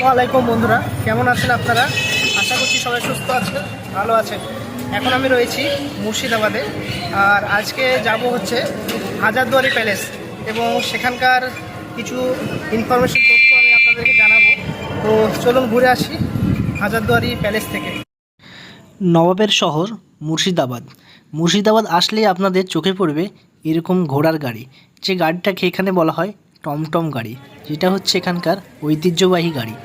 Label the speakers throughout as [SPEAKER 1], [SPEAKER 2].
[SPEAKER 1] আসসালামু আলাইকুম বন্ধুরা, কেমন আছেন আপনারা? আশা করছি সবাই সুস্থ আছেন, ভালো আছেন। এখন আমি রয়েছি মুর্শিদাবাদে, আর আজকে যাব হচ্ছে হাজারদুয়ারি প্যালেস এবং সেখানকার কিছু ইনফরমেশন তথ্য আমি আপনাদেরকে জানাব। তো চলুন ঘুরে আসি হাজারদুয়ারি প্যালেস থেকে।
[SPEAKER 2] নবাবের শহর মুর্শিদাবাদ। মুর্শিদাবাদ আসলেই আপনাদের চোখে পড়বে এরকম ঘোড়ার গাড়ি। যে গাড়িটাকে এখানে বলা হয় টমটম গাড়ি, যেটা হচ্ছে এখানকার ঐতিহ্যবাহী গাড়ি।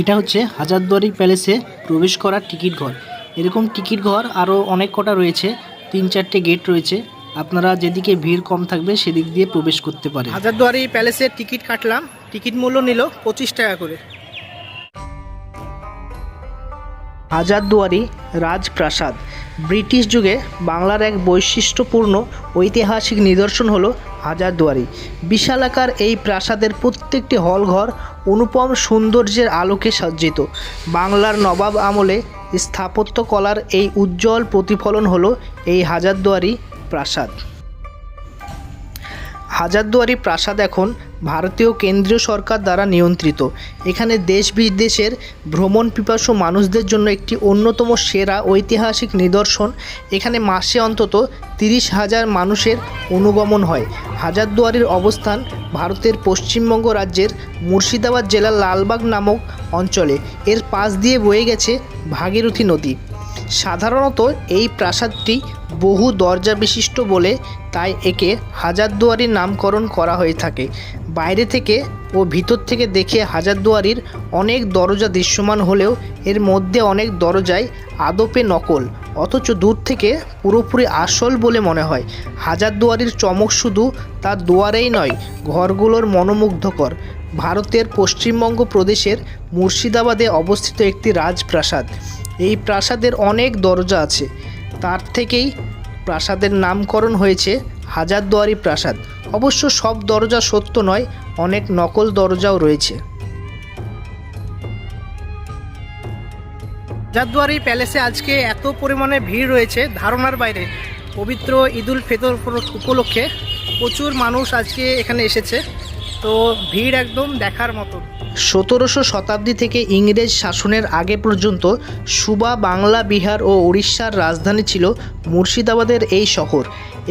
[SPEAKER 2] এটা হচ্ছে হাজারদুয়ারি প্যালেসে প্রবেশ করার টিকিট ঘর। এরকম টিকিট ঘর আরও অনেক কটা রয়েছে তিন চারটে গেট রয়েছে। আপনারা যেদিকে ভিড় কম থাকবে সেদিক দিয়ে প্রবেশ করতে পারে
[SPEAKER 1] হাজারদুয়ারি প্যালেসের টিকিট কাটলাম টিকিট মূল্য নিল পঁচিশ টাকা করে।
[SPEAKER 2] হাজারদুয়ারি রাজপ্রাসাদ। ব্রিটিশ যুগে বাংলার এক বৈশিষ্ট্যপূর্ণ ঐতিহাসিক নিদর্শন হলো হাজারদুয়ারি বিশালাকার এই প্রাসাদের প্রত্যেকটি হলঘর অনুপম সৌন্দর্যের আলোকে সজ্জিত। বাংলার নবাব আমলে স্থাপত্যকলার এই উজ্জ্বল প্রতিফলন হলো এই হাজারদুয়ারি প্রাসাদ। হাজারদুয়ারি প্রাসাদ এখন ভারতীয় কেন্দ্রীয় সরকার দ্বারা নিয়ন্ত্রিত। এখানে দেশ বিদেশের ভ্রমণ পিপাসু মানুষদের জন্য একটি অন্যতম সেরা ঐতিহাসিক নিদর্শন। এখানে মাসে অন্তত তিরিশ হাজার মানুষের অনুগমন হয়। হাজারদুয়ারির অবস্থান ভারতের পশ্চিমবঙ্গ রাজ্যের মুর্শিদাবাদ জেলার লালবাগ নামক অঞ্চলে। এর পাশ দিয়ে বয়ে গেছে ভাগীরথী নদী। সাধারণত এই প্রাসাদটি বহু দরজা বিশিষ্ট বলে তাই একে হাজারদুয়ারির নামকরণ করা হয়ে থাকে। বাইরে থেকে ও ভিতর থেকে দেখে হাজারদুয়ারির অনেক দরজা দৃশ্যমান হলেও এর মধ্যে অনেক দরজায় আদপে নকল, অথচ দূর থেকে পুরোপুরি আসল বলে মনে হয়। হাজারদুয়ারির চমক শুধু তার দুয়ারেই নয়, ঘরগুলোর মনোমুগ্ধকর। ভারতের পশ্চিমবঙ্গ প্রদেশের মুর্শিদাবাদে অবস্থিত একটি রাজপ্রাসাদ। এই প্রাসাদের অনেক দরজা আছে। তার থেকেই প্রাসাদের নামকরণ হয়েছে হাজারদুয়ারি প্রাসাদ। অবশ্য সব দরজা সত্য নয়, অনেক নকল দরজাও রয়েছে।
[SPEAKER 1] হাজারদুয়ারি প্যালেসে আজকে এত পরিমাণে ভিড় রয়েছে ধারণার বাইরে। পবিত্র ঈদুল ফেতর উপলক্ষে প্রচুর মানুষ আজকে এখানে এসেছে। তো ভিড় একদম দেখার মতো
[SPEAKER 2] সতেরোশো শতাব্দী থেকে ইংরেজ শাসনের আগে পর্যন্ত সুবা বাংলা, বিহার ও উড়িষ্যার রাজধানী ছিল মুর্শিদাবাদের এই শহর।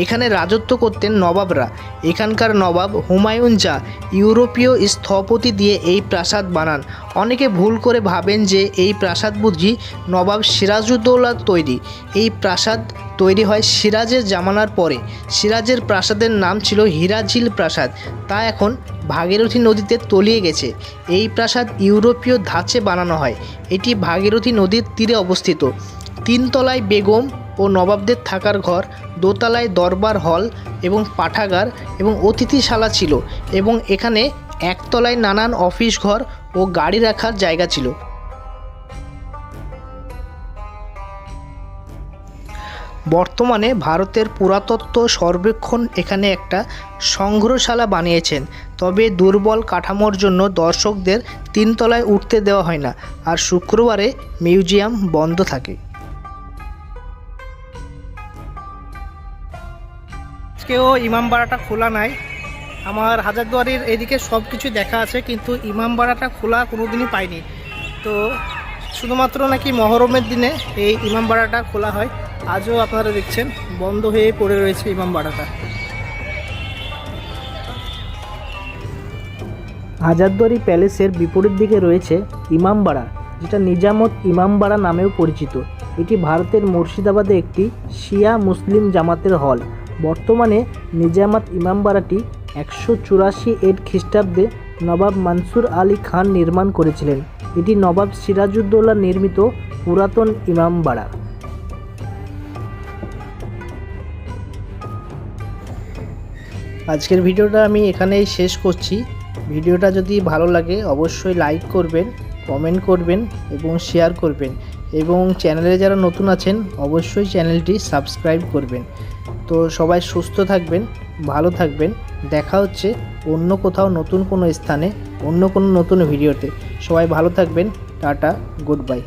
[SPEAKER 2] এখানে রাজত্ব করতেন নবাবরা। এখানকার নবাব হুমায়ুন যা ইউরোপীয় স্থপতি দিয়ে এই প্রাসাদ বানান। অনেকে ভুল করে ভাবেন যে এই প্রাসাদ বুঝি নবাব সিরাজউদ্দৌলার তৈরি। এই প্রাসাদ তৈরি হয় সিরাজের জামানার পরে। সিরাজের প্রাসাদের নাম ছিল হিরাঝিল প্রাসাদ। তা এখন ভাগীরথী নদীতে তলিয়ে গেছে। এই প্রাসাদ ইউরোপীয় ধাঁচে বানানো হয়। এটি ভাগীরথী নদীর তীরে অবস্থিত। তিনতলায় বেগম ও নবাবদের থাকার ঘর, দোতলায় দরবার হল এবং পাঠাগার এবং অতিথিশালা ছিল এবং এখানে একতলায় নানান অফিস ঘর ও গাড়ি রাখার জায়গা ছিল। বর্তমানে ভারতের পুরাতত্ত্ব সর্বেক্ষণ এখানে একটা সংগ্রহশালা বানিয়েছেন। তবে দুর্বল কাঠামোর জন্য দর্শকদের তিনতলায় উঠতে দেওয়া হয় না, আর শুক্রবারে মিউজিয়াম বন্ধ থাকে।
[SPEAKER 1] আজকেও ইমামবাড়াটা খোলা নাই। আমার হাজারদুয়ারির এদিকে সব কিছু দেখা আছে, কিন্তু ইমামবাড়াটা খোলা কোনোদিনই পাইনি। তো শুধুমাত্র নাকি মহরমের দিনে এই ইমামবাড়াটা খোলা হয়। আজও আপনারা দেখছেন, বন্ধ হয়ে পড়ে রয়েছে ইমামবাড়াটা
[SPEAKER 2] হাজারদুয়ারি প্যালেসের বিপরীত দিকে রয়েছে ইমামবাড়া যেটা নিজামত ইমামবাড়া নামেও পরিচিত। এটি ভারতের মুর্শিদাবাদে একটি শিয়া মুসলিম জামাতের হল। বর্তমানে নিজামাত ইমামবাড়াটি একশো চুরাশি এর খ্রিস্টাব্দে নবাব মানসুর আলী খান নির্মাণ করেছিলেন। এটি নবাব সিরাজউদ্দৌলা নির্মিত পুরাতন ইমামবাড়া আজকের ভিডিওটা আমি এখানেই শেষ করছি। ভিডিওটা যদি ভালো লাগে, অবশ্যই লাইক করবেন কমেন্ট করবেন এবং শেয়ার করবেন। এবং চ্যানেলে যারা নতুন আছেন, অবশ্যই চ্যানেলটি সাবস্ক্রাইব করবেন। তো সবাই সুস্থ থাকবেন, ভালো থাকবেন। দেখা হচ্ছে অন্য কোথাও নতুন কোনো স্থানে, অন্য কোনো নতুন ভিডিওতে। সবাই ভালো থাকবেন, টাটা গুড বাই